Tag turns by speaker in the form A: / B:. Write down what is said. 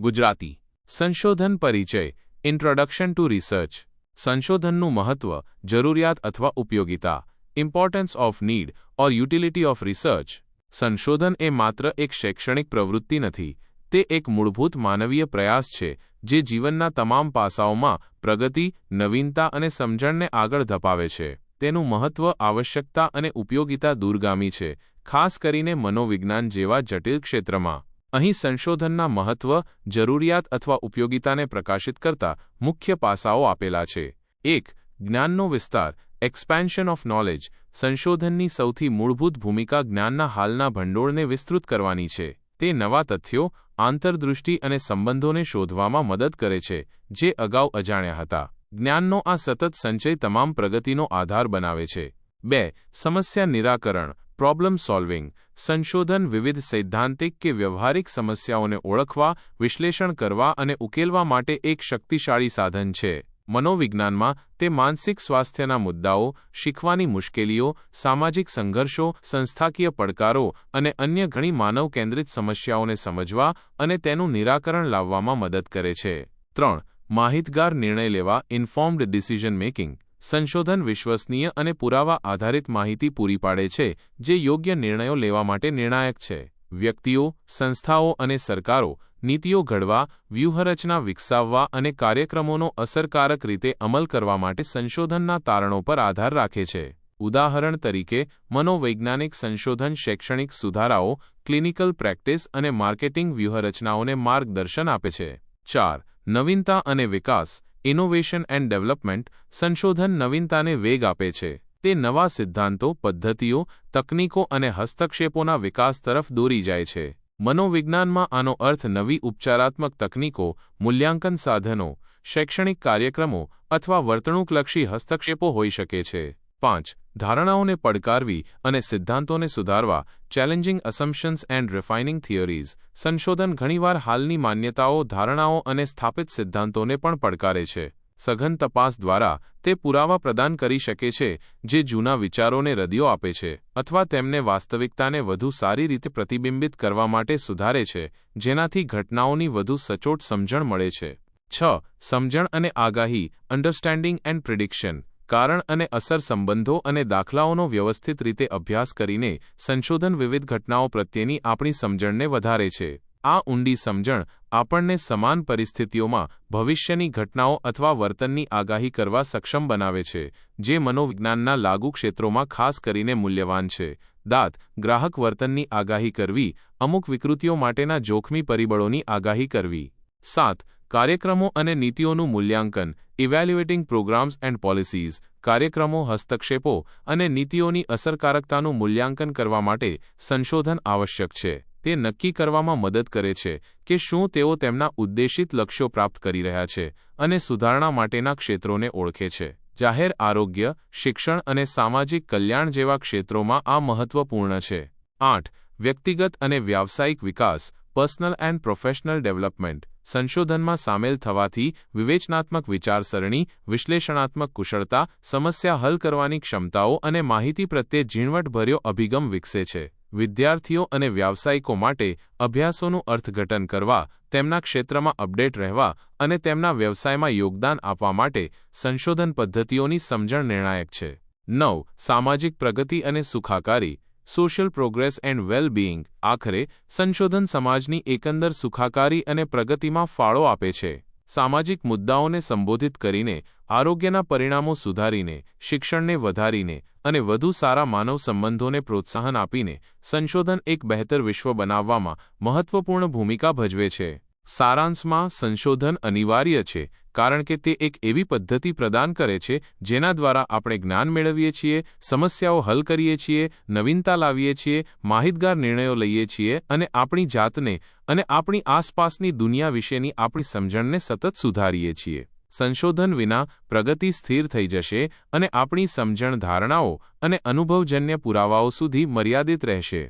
A: ગુજરાતી. સંશોધન પરિચય introduction to research સંશોધનનું મહત્વ, જરૂરિયાત અથવા ઉપયોગિતા. Importance of need or utility of research સંશોધન એ માત્ર એક શૈક્ષણિક પ્રવૃત્તિ નથી, તે એક મૂળભૂત માનવીય પ્રયાસ છે, જે જીવનના તમામ પાસાઓમાં પ્રગતિ, નવીનતા અને સમજણને આગળ ધપાવે છે. તેનું મહત્વ, આવશ્યકતા અને ઉપયોગિતા દૂરગામી છે, ખાસ કરીને મનોવિજ્ઞાન જેવા જટિલ ક્ષેત્રમાં. અહીં સંશોધનના મહત્વ, જરૂરિયાત અથવા ઉપયોગિતાને પ્રકાશિત કરતા મુખ્ય પાસાઓ આપેલા છે. એક, જ્ઞાનનો વિસ્તાર એક્સપેન્શન ઓફ નોલેજ સંશોધનની સૌથી મૂળભૂત ભૂમિકા જ્ઞાનના હાલના ભંડોળને વિસ્તૃત કરવાની છે. તે નવા તથ્યો, આંતરદૃષ્ટિ અને સંબંધોને શોધવામાં મદદ કરે છે, જે અગાઉ અજાણ્યા હતા. જ્ઞાનનો આ સતત સંચય તમામ પ્રગતિનો આધાર બનાવે છે. બે, સમસ્યા નિરાકરણ પ્રોબ્લેમ સોલ્વિંગ સંશોધન વિવિધ સૈદ્ધાંતિક કે વ્યવહારિક સમસ્યાઓને ઓળખવા, વિશ્લેષણ કરવા અને ઉકેલવા માટે એક શક્તિશાળી સાધન છે. મનોવિજ્ઞાનમાં તે માનસિક સ્વાસ્થ્યના મુદ્દાઓ, શીખવાની મુશ્કેલીઓ, સામાજિક સંઘર્ષો, સંસ્થાકીય પડકારો અને અન્ય ઘણી માનવ કેન્દ્રિત સમસ્યાઓને સમજવા અને તેનું નિરાકરણ લાવવામાં મદદ કરે છે. ત્રણ, માહિતગાર નિર્ણય લેવા ઇન્ફોર્મ્ડ ડિસિઝન મેકિંગ સંશોધન વિશ્વસનીય અને પુરાવા આધારિત માહિતી પૂરી પાડે છે, જે યોગ્ય નિર્ણયો લેવા માટે નિર્ણાયક છે. વ્યક્તિઓ, સંસ્થાઓ અને સરકારો નીતિઓ ઘડવા, વ્યૂહરચના વિકસાવવા અને કાર્યક્રમોનો અસરકારક રીતે અમલ કરવા માટે સંશોધનના તારણો પર આધાર રાખે છે. ઉદાહરણ તરીકે, મનોવૈજ્ઞાનિક સંશોધન શૈક્ષણિક સુધારાઓ, ક્લિનિકલ પ્રેક્ટિસ અને માર્કેટિંગ વ્યૂહરચનાઓને માર્ગદર્શન આપે છે. ચાર, નવીનતા અને વિકાસ. ઇનોવેશન એન્ડ ડેવલપમેન્ટ સંશોધન નવીનતાને વેગ આપે છે. તે નવા સિદ્ધાંતો, પદ્ધતિઓ, તકનીકો અને હસ્તક્ષેપોના વિકાસ તરફ દોરી જાય છે. મનોવિજ્ઞાનમાં આનો અર્થ નવી ઉપચારાત્મક તકનીકો, મૂલ્યાંકન સાધનો, શૈક્ષણિક કાર્યક્રમો અથવા વર્તણૂકલક્ષી હસ્તક્ષેપો હોઈ શકે છે. પાંચ, ધારણાઓને પડકારવી અને સિદ્ધાંતોને સુધારવા challenging assumptions and refining theories સંશોધન ઘણીવાર હાલની માન્યતાઓ, ધારણાઓ અને સ્થાપિત સિદ્ધાંતોને પણ પડકારે છે. સઘન તપાસ દ્વારા તે પુરાવા પ્રદાન કરી શકે છે, જે જૂના વિચારોને રદિયો આપે છે, અથવા તેમને વાસ્તવિકતાને વધુ સારી રીતે પ્રતિબિંબિત કરવા માટે સુધારે છે, જેનાથી ઘટનાઓની વધુ સચોટ સમજણ મળે છે. છ, સમજણ અને આગાહી અન્ડરસ્ટેન્ડિંગ એન્ડ પ્રિડિક્શન કારણ અને અસર સંબંધો અને દાખલાઓનો વ્યવસ્થિત રીતે અભ્યાસ કરીને સંશોધન વિવિધ ઘટનાઓ પ્રત્યેની આપણી સમજણને વધારે છે. આ ઊંડી સમજણ આપણને સમાન પરિસ્થિતિઓમાં ભવિષ્યની ઘટનાઓ અથવા વર્તનની આગાહી કરવા સક્ષમ બનાવે છે, જે મનોવિજ્ઞાનના લાગુ ક્ષેત્રોમાં ખાસ કરીને મૂલ્યવાન છે. દાંત, ગ્રાહક વર્તનની આગાહી કરવી, અમુક વિકૃતિઓ માટેના જોખમી પરિબળોની આગાહી કરવી. સાત, કાર્યક્રમો અને નીતિઓનું મૂલ્યાંકન ઇવેલ્યુએટિંગ પ્રોગ્રામ્સ એન્ડ પોલિસીઝ કાર્યક્રમો, હસ્તક્ષેપો અને નીતિઓની અસરકારકતાનું મૂલ્યાંકન કરવા માટે સંશોધન આવશ્યક છે. તે નક્કી કરવામાં મદદ કરે છે કે શું તેઓ તેમના ઉદ્દેશિત લક્ષ્યો પ્રાપ્ત કરી રહ્યા છે અને સુધારણા માટેના ક્ષેત્રોને ઓળખે છે. જાહેર આરોગ્ય, શિક્ષણ અને સામાજિક કલ્યાણ જેવા ક્ષેત્રોમાં આ મહત્વપૂર્ણ છે. આઠ, વ્યક્તિગત અને વ્યાવસાયિક વિકાસ પર્સનલ એન્ડ પ્રોફેશનલ ડેવલપમેન્ટ સંશોધનમાં સામેલ થવાથી વિવેચનાત્મક વિચારસરણી, વિશ્લેષણાત્મક કુશળતા, સમસ્યા હલ કરવાની ક્ષમતાઓ અને માહિતી પ્રત્યે ઝીણવટભર્યો અભિગમ વિકસે છે. વિદ્યાર્થીઓ અને વ્યાવસાયિકો માટે અભ્યાસોનું અર્થઘટન કરવા, તેમના ક્ષેત્રમાં અપડેટ રહેવા અને તેમના વ્યવસાયમાં યોગદાન આપવા માટે સંશોધન પદ્ધતિઓની સમજણ નિર્ણાયક છે. નવ. સામાજિક પ્રગતિ અને સુખાકારી social progress and well being આખરે, સંશોધન સમાજની એકંદર સુખાકારી અને પ્રગતિમાં ફાળો આપે છે. સામાજિક મુદ્દાઓને સંબોધિત કરીને, આરોગ્યના પરિણામો સુધારીને, શિક્ષણને વધારીને, અને વધુ સારા માનવ સંબંધોને પ્રોત્સાહન આપીને, સંશોધન એક બહેતર વિશ્વ બનાવવામાં મહત્વપૂર્ણ ભૂમિકા ભજવે છે. સારાંશમાં સંશોધન અનિવાર્ય છે, કારણ કે તે એક એવી પદ્ધતિ પ્રદાન કરે છે, જેના દ્વારા આપણે જ્ઞાન મેળવીએ છીએ, સમસ્યાઓ હલ કરીએ છીએ, નવીનતા લાવીએ છીએ, માહિતગાર નિર્ણયો લઈએ છીએ અને આપણી જાતને અને આપણી આસપાસની દુનિયા વિશેની આપણી સમજણને સતત સુધારીએ છીએ. સંશોધન વિના પ્રગતિ સ્થિર થઈ જશે અને આપણી સમજણ ધારણાઓ અને અનુભવજન્ય પુરાવાઓ સુધી મર્યાદિત રહેશે.